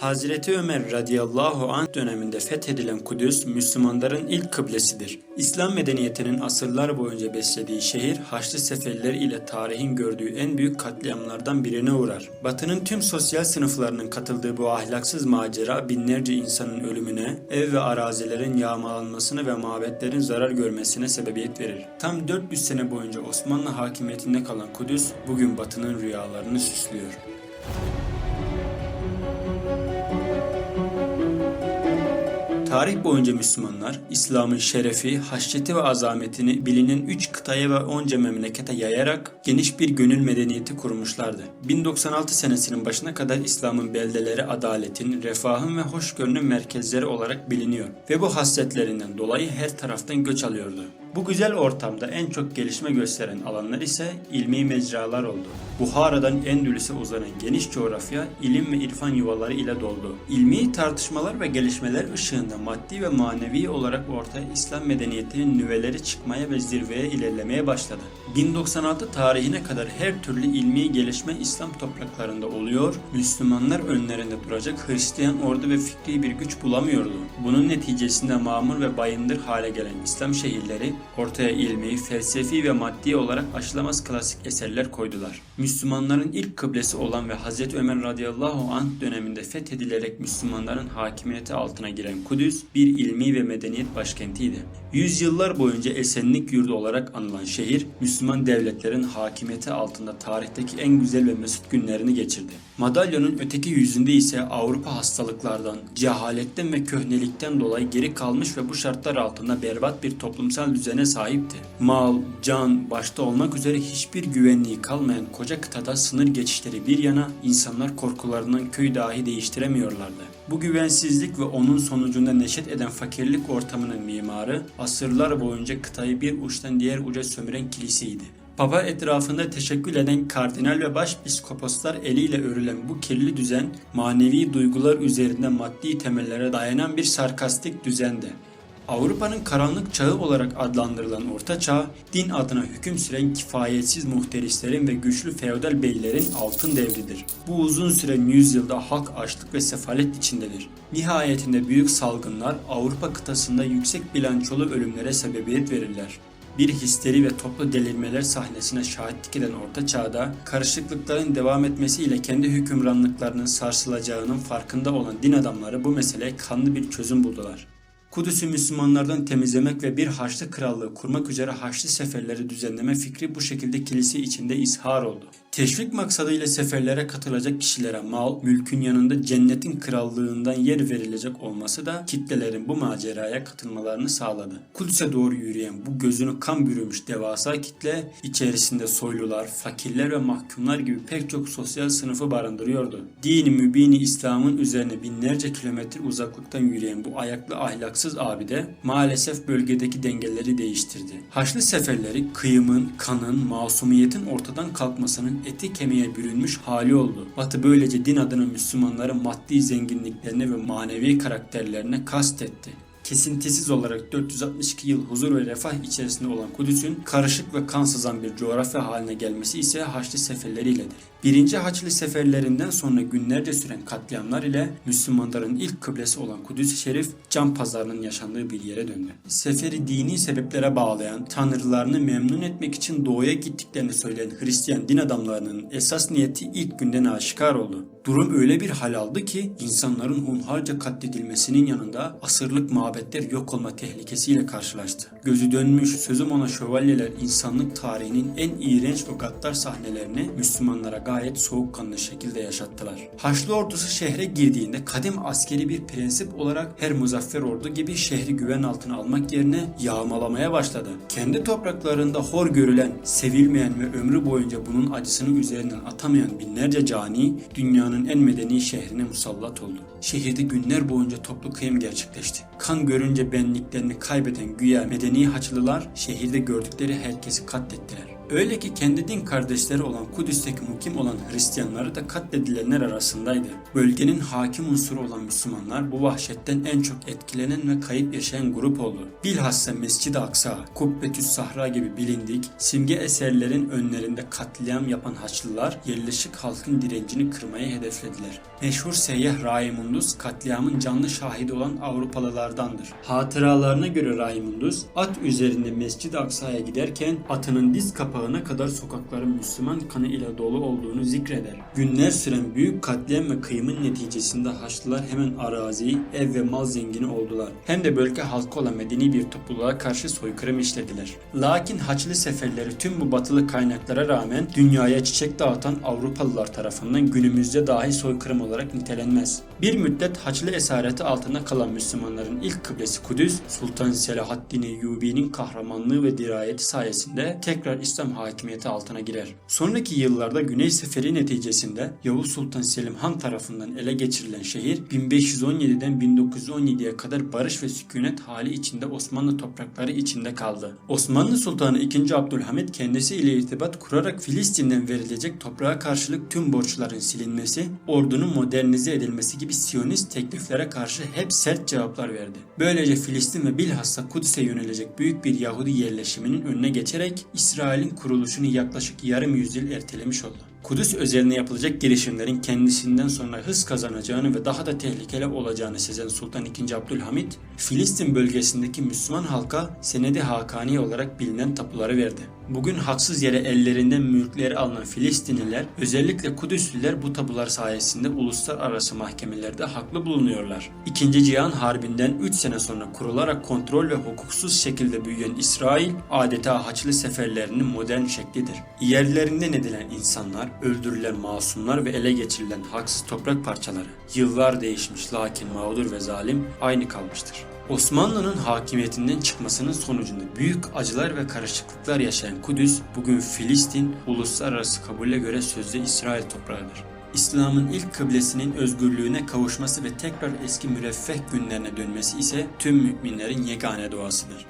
Hazreti Ömer radıyallahu anh döneminde fethedilen Kudüs Müslümanların ilk kıblesidir. İslam medeniyetinin asırlar boyunca beslediği şehir Haçlı seferleri ile tarihin gördüğü en büyük katliamlardan birine uğrar. Batı'nın tüm sosyal sınıflarının katıldığı bu ahlaksız macera binlerce insanın ölümüne, ev ve arazilerin yağmalanmasına ve mabetlerin zarar görmesine sebebiyet verir. Tam 400 sene boyunca Osmanlı hakimiyetinde kalan Kudüs bugün Batı'nın rüyalarını süslüyor. Tarih boyunca Müslümanlar İslam'ın şerefi, haşyeti ve azametini bilinen 3 kıtaya ve onca memlekete yayarak geniş bir gönül medeniyeti kurmuşlardı. 1096 senesinin başına kadar İslam'ın beldeleri adaletin, refahın ve hoşgörünün merkezleri olarak biliniyor ve bu hasletlerinden dolayı her taraftan göç alıyordu. Bu güzel ortamda en çok gelişme gösteren alanlar ise ilmi mecralar oldu. Buhara'dan Endülüs'e uzanan geniş coğrafya ilim ve irfan yuvaları ile doldu. İlmi tartışmalar ve gelişmeler ışığında maddi ve manevi olarak ortaya İslam medeniyetinin nüveleri çıkmaya ve zirveye ilerlemeye başladı. 1096 tarihine kadar her türlü ilmi gelişme İslam topraklarında oluyor, Müslümanlar önlerinde duracak Hristiyan ordu ve fikri bir güç bulamıyordu. Bunun neticesinde mamur ve bayındır hale gelen İslam şehirleri ortaya ilmi, felsefi ve maddi olarak aşılamaz klasik eserler koydular. Müslümanların ilk kıblesi olan ve Hazreti Ömer radıyallahu anh döneminde fethedilerek Müslümanların hakimiyeti altına giren Kudüs bir ilmi ve medeniyet başkentiydi. Yüzyıllar boyunca esenlik yurdu olarak anılan şehir, Müslüman devletlerin hakimiyeti altında tarihteki en güzel ve mesut günlerini geçirdi. Madalyonun öteki yüzünde ise Avrupa hastalıklardan, cehaletten ve köhnelikten dolayı geri kalmış ve bu şartlar altında berbat bir toplumsal düzene sahipti. Mal, can, başta olmak üzere hiçbir güvenliği kalmayan koca kıtada sınır geçişleri bir yana insanlar korkularından köy dahi değiştiremiyorlardı. Bu güvensizlik ve onun sonucunda neşet eden fakirlik ortamının mimarı asırlar boyunca kıtayı bir uçtan diğer uca sömüren kiliseydi. Papa etrafında teşekkül eden kardinal ve başpiskoposlar eliyle örülen bu kirli düzen manevi duygular üzerinde maddi temellere dayanan bir sarkastik düzendi. Avrupa'nın karanlık çağı olarak adlandırılan Orta Çağ, din adına hüküm süren kifayetsiz muhterislerin ve güçlü feodal beylerin altın devridir. Bu uzun süren yüzyılda halk açlık ve sefalet içindedir. Nihayetinde büyük salgınlar Avrupa kıtasında yüksek bilançolu ölümlere sebebiyet verirler bir histeri ve toplu delirmeler sahnesine şahitlik eden Orta Çağ'da karışıklıkların devam etmesiyle kendi hükümranlıklarının sarsılacağının farkında olan din adamları bu meseleye kanlı bir çözüm buldular. Kudüs'ü Müslümanlardan temizlemek ve bir Haçlı krallığı kurmak üzere Haçlı seferleri düzenleme fikri bu şekilde kilise içinde ishar oldu. Teşvik maksadıyla seferlere katılacak kişilere mal, mülkün yanında cennetin krallığından yer verilecek olması da kitlelerin bu maceraya katılmalarını sağladı. Kudüs'e doğru yürüyen bu gözünü kan bürümüş devasa kitle içerisinde soylular, fakirler ve mahkumlar gibi pek çok sosyal sınıfı barındırıyordu. Dini mübini İslam'ın üzerine binlerce kilometre uzaklıktan yürüyen bu ayaklı ahlaksız abide maalesef bölgedeki dengeleri değiştirdi. Haçlı seferleri kıyımın, kanın, masumiyetin ortadan kalkmasının eti kemiğe bürünmüş hali oldu. Batı böylece din adına Müslümanların maddi zenginliklerine ve manevi karakterlerine kastetti kesintisiz olarak 462 yıl huzur ve refah içerisinde olan Kudüs'ün karışık ve kan sızan bir coğrafya haline gelmesi ise Haçlı seferleriyledir. Birinci Haçlı seferlerinden sonra günlerce süren katliamlar ile Müslümanların ilk kıblesi olan Kudüs-i Şerif can pazarının yaşandığı bir yere döndü. Seferi dini sebeplere bağlayan, tanrılarını memnun etmek için doğuya gittiklerini söyleyen Hristiyan din adamlarının esas niyeti ilk günden aşikar oldu. Durum öyle bir hal aldı ki insanların hunharca katledilmesinin yanında asırlık mabetler yok olma tehlikesiyle karşılaştı. Gözü dönmüş sözüm ona şövalyeler insanlık tarihinin en iğrenç ve gaddar sahnelerini Müslümanlara gayet soğukkanlı şekilde yaşattılar. Haçlı ordusu şehre girdiğinde kadim askeri bir prensip olarak her muzaffer ordu gibi şehri güven altına almak yerine yağmalamaya başladı. Kendi topraklarında hor görülen, sevilmeyen ve ömrü boyunca bunun acısını üzerinden atamayan binlerce cani dünyanın en medeni şehrine musallat oldu. Şehirde günler boyunca toplu kıyım gerçekleşti. Kan görünce benliklerini kaybeden güya medeni Haçlılar şehirde gördükleri herkesi katlettiler. Öyle ki kendi din kardeşleri olan Kudüs'teki mukim olan Hristiyanları da katledilenler arasındaydı. Bölgenin hakim unsuru olan Müslümanlar bu vahşetten en çok etkilenen ve kayıp yaşayan grup oldu. Bilhassa Mescid-i Aksa, Kubbetüs Sahra gibi bilindik simge eserlerin önlerinde katliam yapan Haçlılar yerleşik halkın direncini kırmayı hedeflediler. Meşhur seyyah Raimundus katliamın canlı şahidi olan Avrupalılardandır. Hatıralarına göre Raimundus at üzerinde Mescid-i Aksa'ya giderken atının diz kapağına kadar sokakların Müslüman kanı ile dolu olduğunu zikreder. Günler süren büyük katliam ve kıyımın neticesinde Haçlılar hemen arazi, ev ve mal zengini oldular. Hem de bölge halkı olan medeni bir topluluğa karşı soykırım işlediler. Lakin Haçlı seferleri tüm bu batılı kaynaklara rağmen dünyaya çiçek dağıtan Avrupalılar tarafından günümüzde dahi soykırım olarak nitelenmez. Bir müddet Haçlı esareti altında kalan Müslümanların ilk kıblesi Kudüs, Sultan Selahaddin Eyyubi'nin kahramanlığı ve dirayeti sayesinde tekrar İslam hakimiyeti altına girer. Sonraki yıllarda Güney Seferi neticesinde Yavuz Sultan Selim Han tarafından ele geçirilen şehir 1517'den 1917'ye kadar barış ve sükunet hali içinde Osmanlı toprakları içinde kaldı. Osmanlı Sultanı II. Abdülhamit kendisiyle irtibat kurarak Filistin'den verilecek toprağa karşılık tüm borçların silinmesi, ordunun modernize edilmesi gibi Siyonist tekliflere karşı hep sert cevaplar verdi. Böylece Filistin ve bilhassa Kudüs'e yönelecek büyük bir Yahudi yerleşiminin önüne geçerek İsrail'in kuruluşunu yaklaşık yarım yüzyıl ertelemiş oldu. Kudüs özeline yapılacak girişimlerin kendisinden sonra hız kazanacağını ve daha da tehlikeli olacağını sezen Sultan II. Abdülhamit, Filistin bölgesindeki Müslüman halka Senedi Hakani olarak bilinen tapuları verdi. Bugün haksız yere ellerinden mülkleri alınan Filistinliler, özellikle Kudüslüler bu tabular sayesinde uluslararası mahkemelerde haklı bulunuyorlar. İkinci Cihan Harbi'nden 3 sene sonra kurularak kontrol ve hukuksuz şekilde büyüyen İsrail, adeta Haçlı seferlerinin modern şeklidir. Yerlerinden edilen insanlar, öldürülen masumlar ve ele geçirilen haksız toprak parçaları. Yıllar değişmiş lakin mağdur ve zalim aynı kalmıştır. Osmanlı'nın hakimiyetinden çıkmasının sonucunda büyük acılar ve karışıklıklar yaşayan Kudüs bugün Filistin uluslararası kabule göre sözde İsrail toprağıdır. İslam'ın ilk kıblesinin özgürlüğüne kavuşması ve tekrar eski müreffeh günlerine dönmesi ise tüm müminlerin yegane duasıdır.